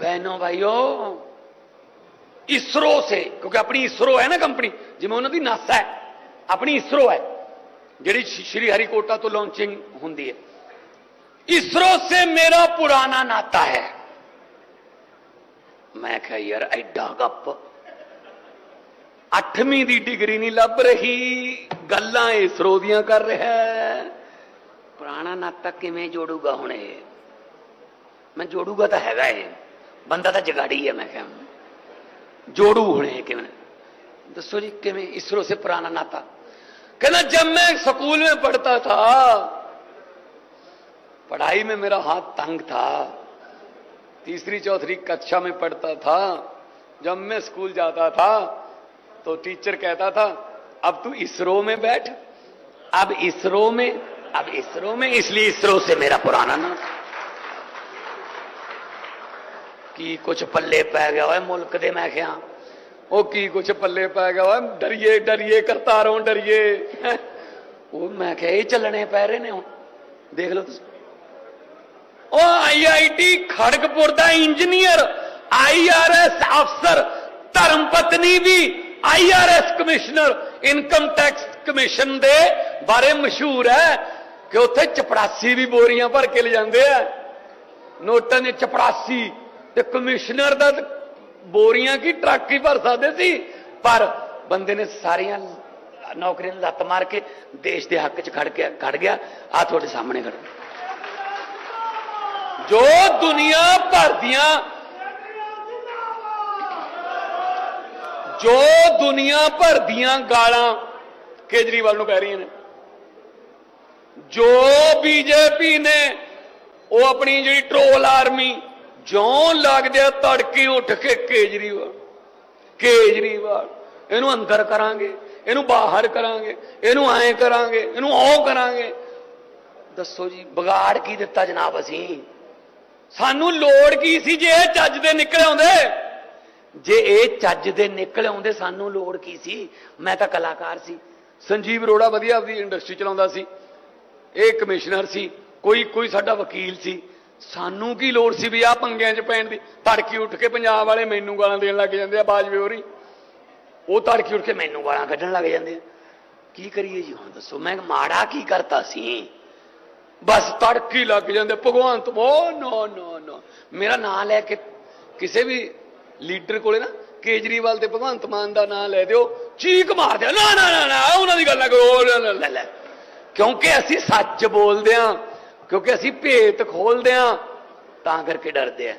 बहनों, भाइयों, इसरो से, क्योंकि अपनी इसरो है ना कंपनी जिम्मे उन्होंने नासा है, अपनी इसरो है जी श्री हरिकोटा तो लॉन्चिंग होंगी है। इसरो से मेरा पुराना नाता है। मैं क्या यार एडा गप अठवीं की डिग्री नहीं लभ रही गल् इसरो दिया कर रहा है। पुराना नाता किमें जोड़ूगा हूँ मैं जोड़ूगा तो हैगा है ਬੰਦਾ ਤਾਂ ਜਗਾੜੀ ਹੈ ਮੈਂ ਕਿਹਾ जोड़ू होने हैं किमें दसो जी किमें इसरो से पुराना नाता कहना जब मैं स्कूल में पढ़ता था पढ़ाई में मेरा हाथ तंग था तीसरी चौथी कक्षा में पढ़ता था जब मैं स्कूल जाता था तो टीचर कहता था अब तू इसरो में बैठ अब इसरो में अब इसरो में इसलिए इसरो से मेरा पुराना नाता ਕੀ ਕੁਛ ਪੱਲੇ ਪੈ ਗਿਆ ਓਏ ਮੁਲਕ ਦੇ ਮੈਂ ਕਿਹਾ। ਉਹ ਕੀ ਕੁਛ ਪੱਲੇ ਪੈ ਗਿਆ ਓਏ, ਡਰੀਏ ਡਰੀਏ, ਕਰਤਾਰੋਂ ਡਰੀਏ। ਉਹ ਮੈਂ ਕਿਹਾ, ਇਹ ਚੱਲਣੇ ਪੈ ਰਹੇ ਨੇ ਹੁਣ। ਦੇਖ ਲਓ ਤੁਸੀਂ। ਉਹ ਆਈਆਈਟੀ ਖੜਗਪੁਰ ਦਾ ਇੰਜੀਨੀਅਰ ਆਈਆਰਐਸ ਅਫਸਰ, ਧਰਮ ਪਤਨੀ ਵੀ IRS commissioner, income tax commission ਦੇ ਬਾਰੇ ਮਸ਼ਹੂਰ ਹੈ ਕਿ ਉੱਥੇ ਚਪੜਾਸੀ ਵੀ ਬੋਰੀਆਂ ਭਰ ਕੇ ਲੈ ਜਾਂਦੇ ਆ। ਨੋਟਾਂ ਦੇ ਚਪੜਾਸੀ ਤੇ ਕਮਿਸ਼ਨਰ ਦਾ ਬੋਰੀਆਂ ਕੀ ਟਰੱਕ ਹੀ ਭਰ ਸਕਦੇ ਸੀ। ਪਰ ਬੰਦੇ ਨੇ ਸਾਰੀਆਂ ਨੌਕਰੀਆਂ ਨੂੰ ਲੱਤ ਮਾਰ ਕੇ ਦੇਸ਼ ਦੇ ਹੱਕ 'ਚ ਖੜ ਗਿਆ ਖੜ ਗਿਆ। ਆ ਤੁਹਾਡੇ ਸਾਹਮਣੇ ਖੜ ਜੋ ਦੁਨੀਆ ਭਰ ਦੀਆਂ ਜੋ ਦੁਨੀਆ ਭਰ ਦੀਆਂ ਗਾਲਾਂ ਕੇਜਰੀਵਾਲ ਨੂੰ ਪੈ ਰਹੀਆਂ ਨੇ। ਜੋ ਬੀਜੇਪੀ ਨੇ ਉਹ ਆਪਣੀ ਜਿਹੜੀ ਟਰੋਲ ਆਰਮੀ ਜਿਉਂ ਲੱਗਦੇ ਆ ਤੜਕੇ ਉੱਠ ਕੇ ਕੇਜਰੀਵਾਲ ਕੇਜਰੀਵਾਲ। ਇਹਨੂੰ ਅੰਦਰ ਕਰਾਂਗੇ, ਇਹਨੂੰ ਬਾਹਰ ਕਰਾਂਗੇ, ਇਹਨੂੰ ਐਂ ਕਰਾਂਗੇ, ਇਹਨੂੰ ਉਹ ਕਰਾਂਗੇ। ਦੱਸੋ ਜੀ, ਵਿਗਾੜ ਕੀ ਦਿੱਤਾ ਜਨਾਬ ਅਸੀਂ? ਸਾਨੂੰ ਲੋੜ ਕੀ ਸੀ ਜੇ ਇਹ ਚੱਜ ਦੇ ਨਿਕਲ ਆਉਂਦੇ? ਜੇ ਇਹ ਚੱਜ ਦੇ ਨਿਕਲ ਆਉਂਦੇ, ਸਾਨੂੰ ਲੋੜ ਕੀ ਸੀ? ਮੈਂ ਤਾਂ ਕਲਾਕਾਰ ਸੀ। ਸੰਜੀਵ ਅਰੋੜਾ ਵਧੀਆ ਆਪਦੀ ਇੰਡਸਟਰੀ ਚਲਾਉਂਦਾ ਸੀ। ਇਹ ਕਮਿਸ਼ਨਰ ਸੀ। ਕੋਈ ਕੋਈ ਸਾਡਾ ਵਕੀਲ ਸੀ। ਸਾਨੂੰ ਕੀ ਲੋੜ ਸੀ ਵੀ ਆ ਪੰਗਿਆਂ 'ਚ ਪੈਣ ਦੀ? ਤੜਕੀ ਉੱਠ ਕੇ ਪੰਜਾਬ ਵਾਲੇ ਮੈਨੂੰ ਗਾਲਾਂ ਦੇਣ ਲੱਗ ਜਾਂਦੇ ਆ ਬਾਜਵੇ ਹੋਰੀ ਉਹ ਤੜਕੀ ਉੱਠ ਕੇ ਮੈਨੂੰ ਗਾਲਾਂ ਕੱਢਣ ਲੱਗ ਜਾਂਦੇ ਆ। ਕੀ ਕਰੀਏ ਜੀ ਹੁਣ ਦੱਸੋ ਮੈਂ ਮਾੜਾ ਕੀ ਕਰਤਾ ਸੀ? ਬਸ ਤੜਕੀ ਲੱਗ ਜਾਂਦੇ ਭਗਵੰਤ ਓ ਨੋ ਨੋ ਨੋ। ਮੇਰਾ ਨਾਂ ਲੈ ਕੇ ਕਿਸੇ ਵੀ ਲੀਡਰ ਕੋਲੇ ਨਾ ਕੇਜਰੀਵਾਲ ਤੇ ਭਗਵੰਤ ਮਾਨ ਦਾ ਨਾਂ ਲੈ ਦਿਓ ਚੀਕ ਮਾਰ ਦਿਓ। ਨਾ ਨਾ ਨਾ ਉਹਨਾਂ ਦੀ ਗੱਲ ਨਾ ਕਰੋ ਲੈ, ਲੈ, ਲੈ, ਲੈ। ਕਿਉਂਕਿ ਅਸੀਂ ਸੱਚ ਬੋਲਦੇ ਆਂ। ਕਿਉਂਕਿ ਅਸੀਂ ਭੇਤ ਖੋਲਦੇ ਆਂ ਤਾਂ ਕਰਕੇ ਡਰਦੇ ਆ